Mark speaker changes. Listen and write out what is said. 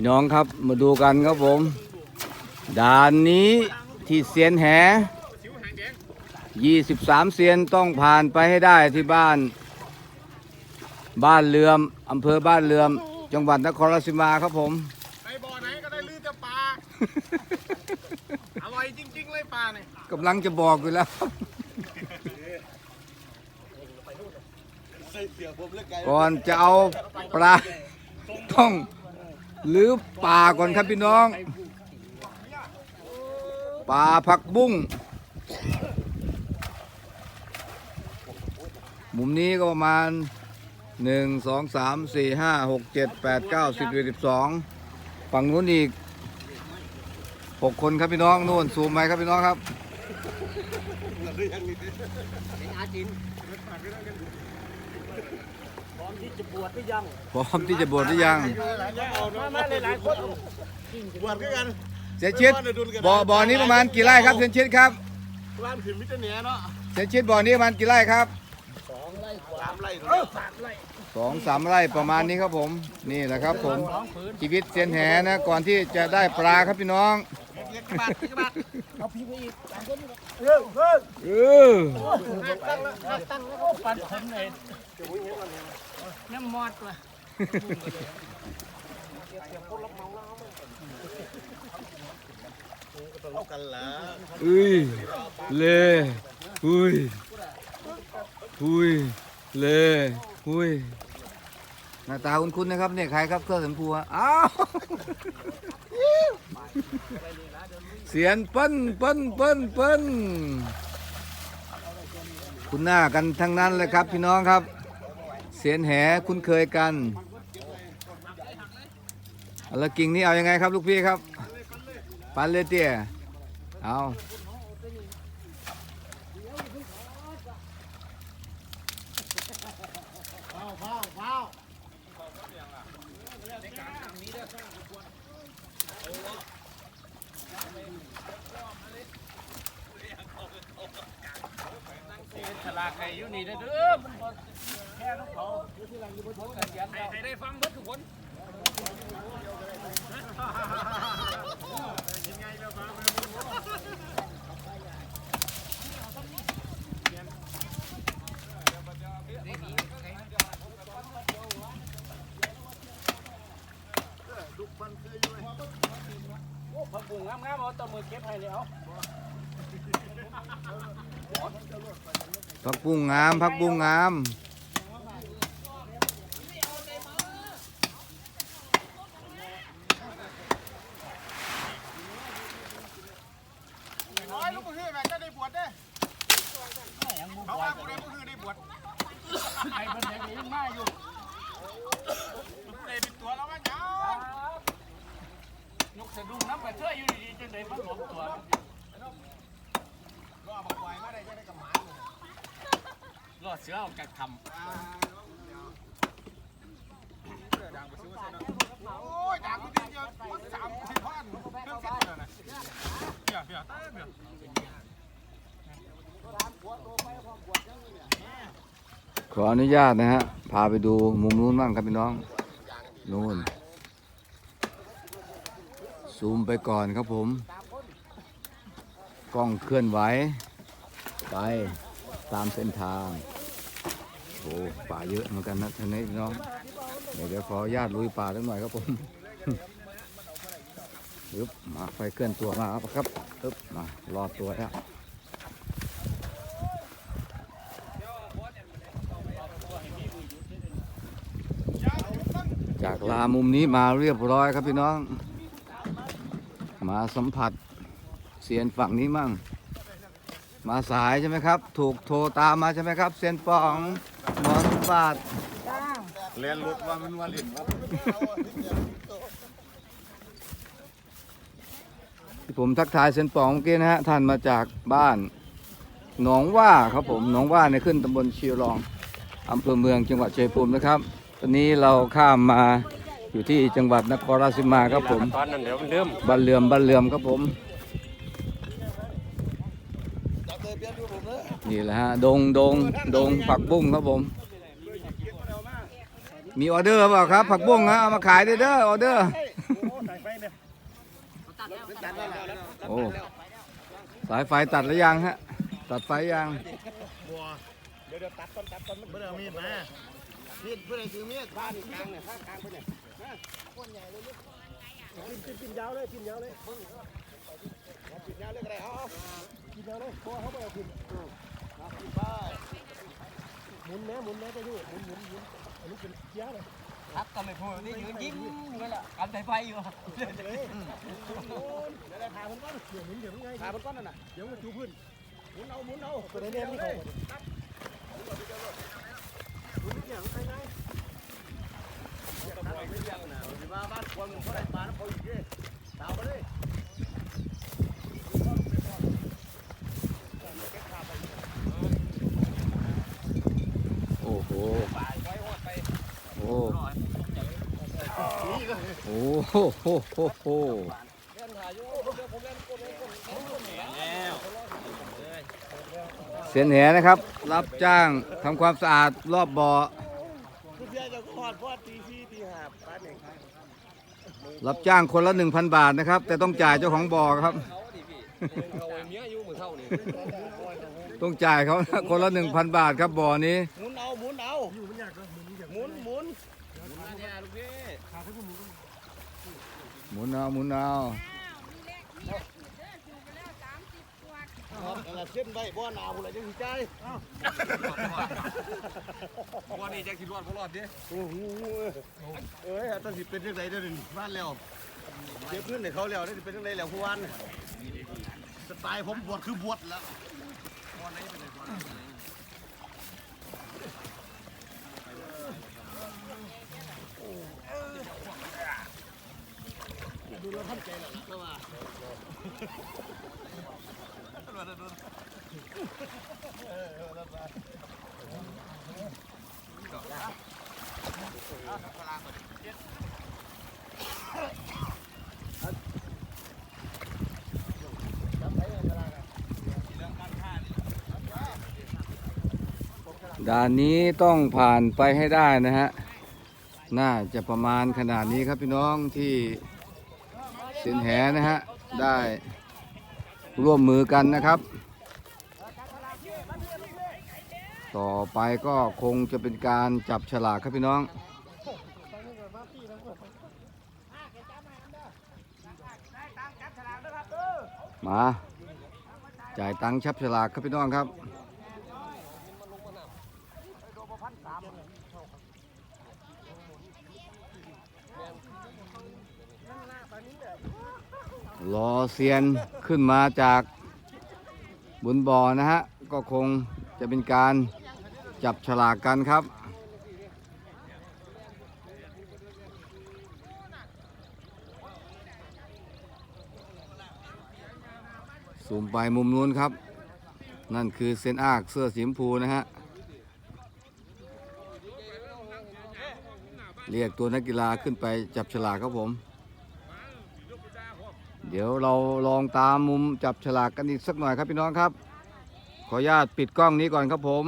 Speaker 1: พี่น้องครับมาดูกันครับผมด่านนี้ที่เซียนแห23เซียนต้องผ่านไปให้ได้ที่บ้าน บ้านเรือมอำเภอบ้านเรือม จังหวัดนครราชสีมาครับผม
Speaker 2: ไปบ่อไหนก็ได้ลือแต่ปลา อร่อยจริง ๆ เลยปลาเนี่ย
Speaker 1: กำลังจะบอกอยู่แล้วก่อนจะเอาปลาต้อง ลื้อป่าก่อนครับพี่น้องป่าผักบุ้งมุมนี้ก็ประมาณหนึ่งสองสามสี่ห้าหกเจ็ดแปดเก้าสิบเอ็ดสิบสองฝั่งนู้นอีกหกคนครับพี่น้องนู่นซูมไปครับพี่น้องครับ
Speaker 3: พ ร้อมที่จะบวชหรือยัง
Speaker 1: พร้อมที่จะบวชหรือยัง
Speaker 3: มามาหลายๆคน
Speaker 2: บวชด้วยกัน
Speaker 1: เสียชิดบ่อบ่อนี้ประมาณกี่ไร่ครับเสียชิดครับ
Speaker 2: ร้านถึงมิตรเนียเนาะ
Speaker 1: เสียชิดบ่อนี้ประมาณกี่ไร่ครับ
Speaker 2: สามไร่
Speaker 1: สองสามไร่ประมาณนี้ครับผมนี่แหละครับผมชีวิตเซียนแหนะก่อนที่จะได้ปลาครับพี่น้อง
Speaker 2: เล็กกระบาดเล็กกระบาด
Speaker 3: เอาพี่ไปอีกสามคนเริ่มเริ่ม
Speaker 1: เออ
Speaker 3: ตั้งแล้วตั้งแล้วก็ปันผมเลย น้ำมอดว่ะ
Speaker 2: เอากันละ
Speaker 1: อุ้ยเล่อุ้ยอุ้ยเล่อุ้ยหน้าตาคุ้นๆนะครับเนี่ยใครครับเครื่องสันพัวอ้าวเสียนเปิ้นเปิ้นเปิ้นเปิ้นคุณหน้ากันทั้งนั้นเลยครับพี่น้องครับ เสียนแหคุ้นเคยกันอาแล้วกิ่งนี้เอายังไงครับลูกพี่ครับ ปันเลยเตี้ยเอา
Speaker 3: ฉลากไก่อยู่นี่เด้อ ให้ได้ฟังเบิดทุกคนผักบุ้งงามๆเอาตะมือเก็บให้เลยเอา
Speaker 1: พักบุ้งงามพักบุ้งงาม
Speaker 2: น้อยลูกมือแม่ก็ได้บวชเด้เขาว่าผู้ใดผู้คือได้บวช
Speaker 3: ไอ้คนไหนก็ยังมาอยู่
Speaker 2: ผู้ใดเป็นตัวแล้วว่าเจ้าย
Speaker 3: กสะดุ้งน้ำไปเชื่ออยู่ดีๆจังได้มันหลวมตัว
Speaker 2: ก็เอามาปล่อยมาได้จะได้กับหมา
Speaker 3: รอดเสือออกจากค
Speaker 2: โอ้ยด่างกูดีเดียวมันสามสิบพันเครื่องเซ็ตเลยนะเพี้ยเพี้ยตายเพี้ย
Speaker 1: ขออนุญาตนะฮะ พาไปดูมุมนู้นบ้างครับพี่น้อง นู่น ซูมไปก่อนครับผม กล้องเคลื่อนไหว ไปตามเส้นทางโอ้ป่าเยอะเหมือนกันนะท่างนี้พี่น้องเดี๋ยวขอญาตลุยป่าสักหน่อยครับผมปึ๊บมาไฟเคลื่อนตัวมาครับครับปึ๊บมารอดตัวแล้วจากลามุมนี้มาเรียบร้อยครับพี่น้อง มาสัมผัสเสียนฝั่งนี้มั่ง มาสายใช่ไหมครับ ถูกโทรตามมาใช่ไหมครับเสียนป่องหมอสมบัติ
Speaker 2: เรียนรถว่ามันว่าล่นครับ
Speaker 1: ที่ผมทักทายเซียนปองเมื่อกี้นะฮะท่านมาจากบ้านหนองว่าครับผมหนองว่าในขึ้นตำบลชีรองอำเภอเมืองจังหวัดชัยภูมินะครับ ตอนนี้เราข้ามมา อยู่ที่จังหวัดนครราชสีมาครับผมำ
Speaker 3: ตอนนั้นเดี๋ยวมันเริ่ม
Speaker 1: บ้านเรือมบ้านเรือมครับผมนี่แหละฮะดงดงดงผักบุ้งครับผม มีออเดอร์เปล่าครับ ผักบุ้งฮะเอามาขายได้เด้อออเดอร์
Speaker 2: โอ้
Speaker 1: โอ้สายไฟตัดแล้วยังฮะตัดไฟยัง
Speaker 2: บัวเดี๋ยวเดี๋ยวตัดต้นตัดต้นมันเบื่อมีดมามีดเพื่อนถือมีดบ้านกลางเนี่ยข้างกลางเพื่อนเนี่ย ก้นใหญ่เลยกินกินกินยาวเลยกินยาวเลยกินยาวเลยก็ได้เอากินยาวเลยพอเขาไปเอากินไปหมุนแม่หมุนแม่ไปดูหมุนหมุนหมุนอันนี้เป็นเกี้ยเลย
Speaker 3: ครับก็ไม่พูดนี่ยืนยิ้มอยู่นั่นแหละกันสายไฟอยู่
Speaker 2: เดี๋ยวได้ขามันก้อนเดี๋ยวหมุนเดี๋ยวมันไงขามันก้อนนั่นน่ะเดี๋ยวมันจูพื้นหมุนเอาหมุนเอาตัวนี้เนี่ยมันเขามุนอย่างไรไง มาบ้านก็ได้ปลาแล้วเขาอยู่ที่ดาวไปเลย
Speaker 1: โอ้โหโอ้โอ้โหโหโหโหเสียนแหนะครับ รับจ้างทำความสะอาดรอบบ่อ
Speaker 2: คุณยจะกอดพอตีสี่ตีห้าป้าหนึ่ง
Speaker 1: รับจ้างคนละ1,000บาทนะครับ แต่ต้องจ่ายเจ้าของบ่อครับ
Speaker 3: เขาเมียอยู่มือเท่านี่
Speaker 1: ต้องจ่ายเขานะคนละ1,000บาทครับบ่อนี้
Speaker 2: หมุนเอาหมุนเอาอยู่มันยากหมุนหมุน
Speaker 3: เนี่ยลูกพี่
Speaker 1: หมุนเอาหมุนเอา
Speaker 2: อะไรเส้นใบบ่หนาวอะไรจังสิใจ
Speaker 3: วันนี้จะคิดรอดพอรอดดิ
Speaker 2: โอ้โหเอ้ยตอนสิเป็นจังไดเด้อนี่บ้านแล้วเก็บเงินให้เขาแล้วได้สิเป็นจังไดแล้วผู้วันสไตล์ผมบวชคือบวชแล้วดูแล้วท่านใจแล้วก็ว่า
Speaker 1: ด่านนี้ต้องผ่านไปให้ได้นะฮะ น่าจะประมาณขนาดนี้ครับพี่น้องที่สินแหนะฮะ ได้ ร่วมมือกันนะครับ ต่อไปก็คงจะเป็นการจับฉลากครับพี่น้องมาจ่ายตังค์ชับฉลากครับพี่น้องครับ รอเซียนขึ้นมาจากบนบ่อนะฮะ ก็คงจะเป็นการจับฉลากกันครับสูมไปมุมนู้นครับ นั่นคือเซนอากเสื้อสีชมพูนะฮะ เรียกตัวนักกีฬาขึ้นไปจับฉลากครับผม เดี๋ยวเราลองตามมุมจับฉลากกันอีกสักหน่อยครับพี่น้องครับ ขออนุญาตปิดกล้องนี้ก่อนครับผม